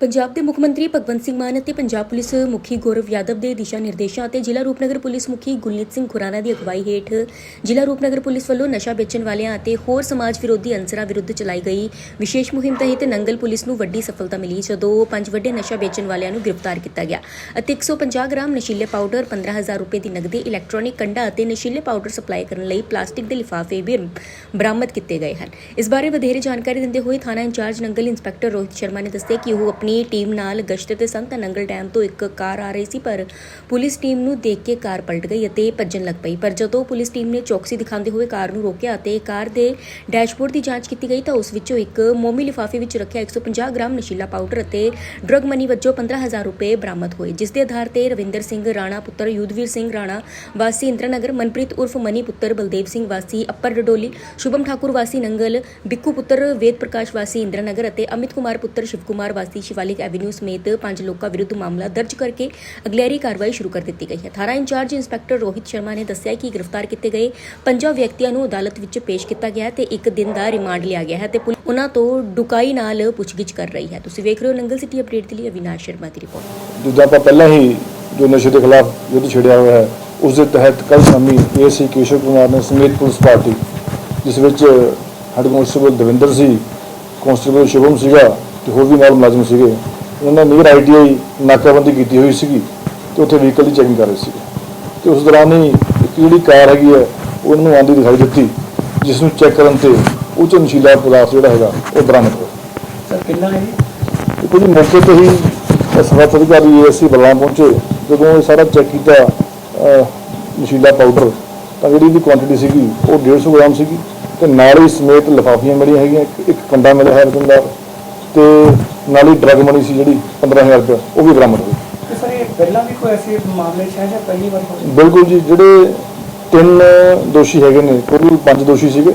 ਪੰਜਾਬ ਦੇ ਮੁੱਖ ਮੰਤਰੀ ਭਗਵੰਤ ਸਿੰਘ ਮਾਨ ਅਤੇ ਪੰਜਾਬ ਪੁਲਿਸ ਮੁਖੀ ਗੌਰਵ ਯਾਦਵ ਦੇ ਦਿਸ਼ਾ ਨਿਰਦੇਸ਼ਾਂ ਅਤੇ ਜ਼ਿਲ੍ਹਾ ਰੂਪਨਗਰ ਪੁਲਿਸ ਮੁਖੀ ਗੁਰਨੀਤ ਸਿੰਘ ਖੁਰਾਨਾ ਦੀ ਅਗਵਾਈ ਹੇਠ ਜ਼ਿਲ੍ਹਾ ਰੂਪਨਗਰ ਪੁਲਿਸ ਵੱਲੋਂ ਨਸ਼ਾ ਵੇਚਣ ਵਾਲਿਆਂ ਅਤੇ ਹੋਰ ਸਮਾਜ ਵਿਰੋਧੀ ਅੰਸਰਾਂ ਵਿਰੁੱਧ ਚਲਾਈ ਗਈ ਵਿਸ਼ੇਸ਼ ਮੁਹਿੰਮ ਤਹਿਤ ਨੰਗਲ ਪੁਲਿਸ ਨੂੰ ਵੱਡੀ ਸਫਲਤਾ ਮਿਲੀ, ਜਦੋਂ ਪੰਜ ਵੱਡੇ ਨਸ਼ਾ ਵੇਚਣ ਵਾਲਿਆਂ ਨੂੰ ਗ੍ਰਿਫਤਾਰ ਕੀਤਾ ਗਿਆ ਅਤੇ 150 ਗ੍ਰਾਮ ਨਸ਼ੀਲੇ ਪਾਊਡਰ 15000 ਰੁਪਏ ਦੀ ਨਕਦੀ, ਇਲੈਕਟ੍ਰੋਨਿਕ ਕੰਡਾ ਅਤੇ ਨਸ਼ੀਲੇ ਪਾਊਡਰ ਸਪਲਾਈ ਕਰਨ ਲਈ ਪਲਾਸਟਿਕ ਦੇ ਲਿਫਾਫੇ ਵੀ ਬਰਾਮਦ ਕੀਤੇ ਗਏ ਹਨ। ਇਸ ਬਾਰੇ ਵਧੇਰੇ ਜਾਣਕਾਰੀ ਦਿੰਦੇ ਹੋਏ ਥਾਣਾ ਇੰਚਾਰਜ ਨੰਗਲ ਇੰਸਪੈਕਟਰ ਰੋਹਿਤ ਸ਼ਰਮਾ ਨੇ ਦੱਸਿਆ ਕਿ ਉਹ ਆਪਣੀ ਟੀਮ ਨਾਲ ਗਸ਼ਤ ਤੇ ਸੰਤ ਨੰਗਲ ਡੈਮ ਤੋਂ ਇੱਕ ਕਾਰ ਆ ਰਹੀ ਸੀ, ਪਰ ਪੁਲਿਸ ਟੀਮ ਨੂੰ ਦੇਖ ਕੇ ਕਾਰ ਪਲਟ ਗਈ ਅਤੇ ਭੱਜਣ ਲੱਗ ਪਈ। ਪਰ ਜਦੋਂ ਪੁਲਿਸ ਟੀਮ ਨੇ ਚੌਕਸੀ ਦਿਖਾਉਂਦੇ ਹੋਏ ਕਾਰ ਨੂੰ ਰੋਕਿਆ ਅਤੇ ਕਾਰ ਦੇ ਡੈਸ਼ਬੋਰਡ ਦੀ ਜਾਂਚ ਕੀਤੀ ਗਈ ਤਾਂ ਉਸ ਵਿੱਚੋਂ ਇੱਕ ਮੋਮੀ ਲਿਫਾਫੇ ਵਿੱਚ ਰੱਖਿਆ 150 ਗ੍ਰਾਮ ਨਸ਼ੀਲਾ ਪਾਊਡਰ ਅਤੇ ਡਰਗ ਮਨੀ ਵਜੋਂ 15000 ਰੁਪਏ ਬਰਾਮਦ ਹੋਏ, ਜਿਸ ਦੇ ਆਧਾਰ ਤੇ ਰਵਿੰਦਰ ਸਿੰਘ ਰਾਣਾ ਪੁੱਤਰ, ਯੁੱਧਵੀਰ ਸਿੰਘ ਰਾਣਾ ਵਾਸੀ ਇੰਦਰਾਨਗਰ, ਮਨਪ੍ਰੀਤ ਉਰਫ ਮਨੀ ਪੁੱਤਰ, ਬਲਦੇਵ ਸਿੰਘ ਵਾਸੀ ਅੱਪਰ ਡਡੋਲੀ, ਸ਼ੁਭਮ ਠਾਕੁਰ ਵਾਸੀ ਨੰਗਲ, ਬਿੱਕੂ ਪੁੱਤਰ, ਵੇਦ ਪ੍ਰਕਾਸ਼ ਵਾਸੀ ਇੰਦਰਾਨਗਰ ਅਤੇ ਅਮਿਤ ਕੁਮਾਰ ਪੁੱਤਰ, ਸ਼ਿਵ ਕੁਮਾਰ ਵਾਸੀ ਸ਼ਿਵਾਲਿਕ ਐਵਨਿਊ ਸਮੇਤ ਪੰਜ ਲੋਕਾਂ ਵਿਰੁੱਧ ਮਾਮਲਾ ਦਰਜ ਕਰਕੇ ਅਗਲੇਰੀ ਕਾਰਵਾਈ ਸ਼ੁਰੂ ਕਰ ਦਿੱਤੀ ਗਈ ਹੈ। ਥਾਣਾ ਇੰਚਾਰਜ ਇੰਸਪੈਕਟਰ ਰੋਹਿਤ ਸ਼ਰਮਾ ਨੇ ਦੱਸਿਆ ਕਿ ਗ੍ਰਿਫਤਾਰ ਕੀਤੇ ਗਏ ਪੰਜਾਂ ਵਿਅਕਤੀਆਂ ਨੂੰ ਅਦਾਲਤ ਵਿੱਚ ਪੇਸ਼ ਕੀਤਾ ਗਿਆ ਹੈ ਤੇ ਇੱਕ ਦਿਨ ਦਾ ਰਿਮਾਂਡ ਲਿਆ ਗਿਆ ਹੈ ਤੇ ਪੁਲਿਸ ਉਹਨਾਂ ਤੋਂ ਡੁਕਾਈ ਨਾਲ ਪੁੱਛਗਿੱਛ ਕਰ ਰਹੀ ਹੈ। ਤੁਸੀਂ ਵੇਖ ਰਹੇ ਹੋ ਨੰਗਲ ਸਿਟੀ ਅਪਡੇਟ ਦੇ ਲਈ ਅਵਿਨਾਸ਼ ਸ਼ਰਮਾ ਦੀ ਰਿਪੋਰਟ। ਜਿੱਦਾਂ ਆਪਾਂ ਪਹਿਲਾਂ ਹੀ ਜੋ ਨਸ਼ੇ ਦੇ ਖਿਲਾਫ ਯੁੱਧ ਛੇੜਿਆ ਹੋਇਆ ਹੈ, ਉਸ ਦੇ ਤਹਿਤ ਕੱਲ੍ਹ ਸ਼ਾਮੀ ਏਸੀ ਕੇਸ਼ਵ ਕੁਮਾਰ ਨੇ ਸਮੇਤ ਪੁਲਿਸ ਪਾਰਟੀ, ਜਿਸ ਵਿੱਚ ਹੈਡ ਕਾਂਸਟੇਬਲ ਦਵਿੰਦਰ ਸੀ, ਕਾਂਸਟੇਬਲ ਸ਼ੁਭਮ ਸੀਗਾ ਤੇ ਹੋਰ ਵੀ ਨਾਲ ਮੁਲਾਜ਼ਮ ਸੀਗੇ। ਉਹਨਾਂ ਨੇ ਨੀਅਰ ਆਈਟੀਆਈ ਨਾਕਾਬੰਦੀ ਕੀਤੀ ਹੋਈ ਸੀਗੀ ਤੇ ਉੱਥੇ ਵਹੀਕਲ ਦੀ ਚੈਕਿੰਗ ਕਰ ਰਹੇ ਸੀਗੇ। ਤੇ ਉਸ ਦੌਰਾਨ ਹੀ ਇੱਕ ਜਿਹੜੀ ਕਾਰ ਹੈਗੀ ਹੈ ਉਹ ਇਹਨਾਂ ਨੂੰ ਆਂਦੀ ਦਿਖਾਈ ਦਿੱਤੀ ਜਿਸ ਨੂੰ ਚੈੱਕ ਕਰਨ ਤੇ ਉਹ 'ਚੋਂ ਨਸ਼ੀਲਾ ਪਦਾਰਥ ਜਿਹੜਾ ਹੈਗਾ ਉਹ ਬਰਾਮਦ ਹੋਇਆ। ਸਰ ਕਿੰਨਾ ਹੈ ਮੌਕੇ ਤੇ ਹੀ ਸਫਾਰਤ ਅਧਿਕਾਰੀ ਏਸੀ ਬਲਰਾਮ ਪਹੁੰਚੇ ਜਦੋਂ ਇਹ ਸਾਰਾ ਚੈੱਕ ਕੀਤਾ ਨਸ਼ੀਲਾ ਪਾਊਡਰ ਤਾਂ ਜਿਹੜੀ ਦੀ ਕੁਆਂਟੀਟੀ ਸੀਗੀ ਉਹ 150 ਗ੍ਰਾਮ ਸੀਗੀ। ਤੇ ਨਾਲ ਹੀ ਸਮੇਤ ਲਿਫਾਫੀਆਂ ਮਿਲੀਆਂ ਹੈਗੀਆਂ ਇੱਕ- ਕੰਡਾ ਮਿਲਿਆ ਹੈ ਰਕਮਦਾਰ ਤੇ ਨਾਲ ਹੀ ਡਰਗ ਮਨੀ ਸੀ ਜਿਹੜੀ 15000 ਰੁਪਏ ਉਹ ਵੀ ਬਰਾਮਦ ਹੋਈ ਤੇ ਸਰ ਇਹ ਪਹਿਲਾਂ ਵੀ ਕੋਈ ਐਸੇ ਮਾਮਲੇ ਚ ਹੈ ਜਾਂ ਪਹਿਲੀ ਵਾਰ ਹੋਇਆ ਬਿਲਕੁਲ ਜੀ ਜਿਹੜੇ ਤਿੰਨ ਦੋਸ਼ੀ ਹੈਗੇ ਨੇ ਟੋਟਲ ਪੰਜ ਦੋਸ਼ੀ ਸੀਗੇ।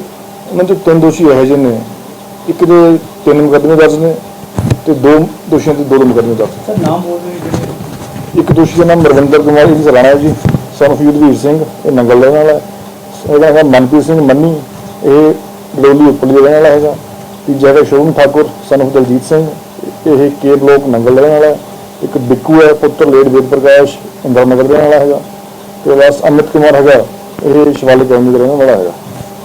ਉਹਨਾਂ ਚੋਂ ਤਿੰਨ ਦੋਸ਼ੀ ਇਹੋ ਜਿਹੇ ਨੇ। ਇੱਕ ਦੇ ਤਿੰਨ ਮੁਕੱਦਮੇ ਦਰਜ ਨੇ ਤੇ ਦੋ ਦੋਸ਼ੀਆਂ ਤੇ ਦੋ ਦੋ ਮੁਕੱਦਮੇ ਦਰਜ ਸਰ ਨਾਮ ਬੋਲ ਰਹੇ ਜਿਹੜੇ ਇੱਕ ਦੋਸ਼ੀ ਦਾ ਨਾਮ ਰਵਿੰਦਰ ਕੁਮਾਰ ਇਹ ਰਾਣਾ ਹੈ ਜੀ of ਯੁੱਧਵੀਰ ਸਿੰਘ ਇਹ ਨੰਗਲ ਦੇ ਨਾਲ ਹੈ। ਇਹਦਾ ਹੈਗਾ ਮਨਪ੍ਰੀਤ ਸਿੰਘ ਮੰਨੀ ਇਹ ਬਲੋਲੀ ਉੱਪਰ ਦੇ ਵਾਲਾ ਹੈਗਾ। ਤੀਜਾ ਹੈਗਾ ਸ਼ੋਭਨ ਠਾਕੁਰ son of ਦਲਜੀਤ ਸਿੰਘ। ਇਹ ਕੇ ਬਲੋਕ ਨੰਗਲ ਨਾਲ ਹੈ। ਇੱਕ ਬਿੱਕੂ ਹੈ ਪੁੱਤਰ ਲੇਡ ਵੇਦ ਪ੍ਰਕਾਸ਼ ਇੰਦਰ ਨਗਰ ਦੇ ਨਾਲ ਹੈਗਾ। ਤੇ ਬਸ ਅਮਿਤ ਕੁਮਾਰ ਹੈਗਾ ਇਹ ਸ਼ਿਵਾਲਿਕ ਕੌਮੀ ਦੇ ਰਹਿਣ ਵਾਲਾ ਹੈਗਾ।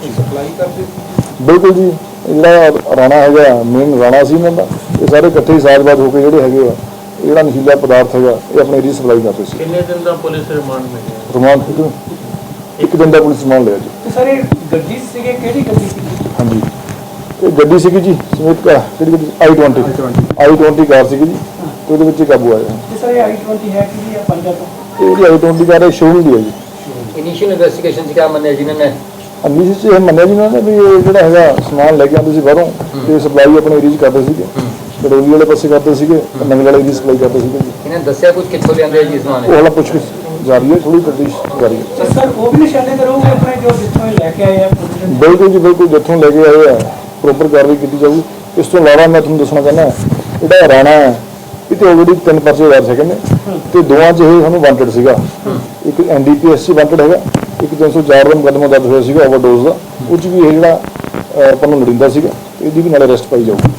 ਸਪਲਾਈ ਕਰਦੇ? ਸੀ ਬਿਲਕੁਲ ਜੀ ਇਹ ਜਿਹੜਾ ਰਾਣਾ ਹੈਗਾ ਮੇਨ ਰਾਣਾ ਸੀ ਇਹਨਾਂ ਦਾ। ਇਹ ਸਾਰੇ ਇਕੱਠੇ ਹੀ ਸਾਜ਼ਬਾਜ਼ ਹੋ ਕੇ ਜਿਹੜੇ ਹੈਗੇ ਆ ਇਹ ਜਿਹੜਾ ਨਸ਼ੀਲਾ ਪਦਾਰਥ ਹੈਗਾ ਇਹ ਆਪਣੇ ਏਰੀਆ ਸਪਲਾਈ ਕਰਦੇ ਸੀ। ਕਿੰਨੇ ਦਿਨ ਦਾ ਪੁਲਿਸ ਰਿਮਾਂਡ ਮਿਲਿਆ? ਰਿਮਾਂਡ ਇੱਕ ਇੱਕ ਦਿਨ ਦਾ ਪੁਲਿਸ ਰਿਮਾਂਡ ਲਿਆ ਜੀ। ਸਰ ਇਹ ਗੱਡੀ ਸੀਗੇ ਕਿਹੜੀ ਗੱਡੀ ਸੀ ਇਹ ਗੱਡੀ ਸੀਗੀ ਜੀ ਸਮੇਤ ਕਾ ਕਿਹੜੀ ਗੱਡੀ i20 i20 ਕਾਰ ਸੀਗੀ ਜੀ ਤੇ ਉਹਦੇ ਵਿੱਚ ਹੀ ਕਾਬੂ ਆਇਆ। ਤੇ ਸਰ ਇਹ i20 ਹੈ ਕਿ ਜਾਂ ਪੰਜਾ ਤੋਂ? ਇਹ ਜਿਹੜੀ i20 ਕਾਰ ਹੈ ਸ਼ੋਰੂਮ ਦੀ ਹੈ ਜੀ। ਇਨੀਸ਼ੀਅਲ ਇਨਵੈਸਟੀਗੇਸ਼ਨ ਚ ਕਿਆ ਮੰਨਿਆ ਜਿਨ੍ਹਾਂ ਨੇ? ਅੰਨੀ ਸੀ ਇਹ ਮੰਨਿਆ ਜੀ ਉਹਨਾਂ ਨੇ ਵੀ ਇਹ ਜਿਹੜਾ ਹੈਗਾ ਸਮਾਨ ਲੈ ਕੇ ਆਉਂਦੇ ਸੀ ਬਾਹਰੋਂ ਤੇ ਸਪਲਾਈ ਆਪਣੇ ਏਰੀਆ 'ਚ ਕਰਦੇ ਸੀਗੇ। ਕਰੋਲੀ ਵਾਲੇ ਪਾਸੇ ਕਰਦੇ ਸੀਗੇ ਨੰਗਲ ਵਾਲੇ ਏਰੀਆ ਸਪਲਾਈ ਕਰਦੇ ਸੀਗੇ ਇਹਨਾਂ ਦੱਸਿਆ ਕੁਝ ਕਿੱਥੋਂ ਲਿਆਂਦੇ ਜੀ ਸਮਾਨ? ਉਹ ਹਾਲਾ ਪੁੱਛ ਕੇ ਜਾਰੀ ਹੈ ਥੋੜੀ ਤਫਤੀਸ਼ ਜਾਰੀ ਹੈ। ਸਰ ਉਹ ਵੀ ਨਿਸ਼ਾਨੇ ਕਰੋਗੇ ਆਪਣੇ ਜੋ ਜਿੱਥੋਂ ਇਹ ਲੈ ਕੇ ਆਏ ਆ? ਬਿਲਕੁਲ ਜੀ ਬਿਲਕੁਲ ਜਿੱਥੋਂ ਲੈ ਕੇ ਆਏ ਆ। ਪ੍ਰੋਪਰ ਕਾਰਵਾਈ ਕੀਤੀ ਜਾਊਗੀ। ਇਸ ਤੋਂ ਇਲਾਵਾ ਮੈਂ ਤੁਹਾਨੂੰ ਦੱਸਣਾ ਚਾਹੁੰਦਾ ਜਿਹੜਾ ਰਾਣਾ ਹੈ ਇਹ ਤੇ ਆਲਰੇਡੀ ਤਿੰਨ ਪਰਚੇ ਦਰਜ ਹੈਗੇ ਨੇ ਤੇ ਦੋਵਾਂ 'ਚ ਇਹ ਸਾਨੂੰ ਵਾਂਟਡ ਸੀਗਾ। ਇੱਕ ਐਨਡੀਪੀਐਸ 'ਚ ਵਾਂਟਡ ਹੈਗਾ ਇੱਕ 304 ਦਾ ਮੁਕੱਦਮਾ ਦਰਜ ਹੋਇਆ ਸੀਗਾ ਓਵਰਡੋਜ਼ ਦਾ ਉਹ 'ਚ ਵੀ ਇਹ ਜਿਹੜਾ ਅਹ, ਆਪਾਂ ਨੂੰ ਲੋੜੀਂਦਾ ਸੀਗਾ ਇਹਦੀ ਵੀ ਨਾਲੇ ਅਰੈਸਟ ਪਾਈ ਜਾਊਗੀ।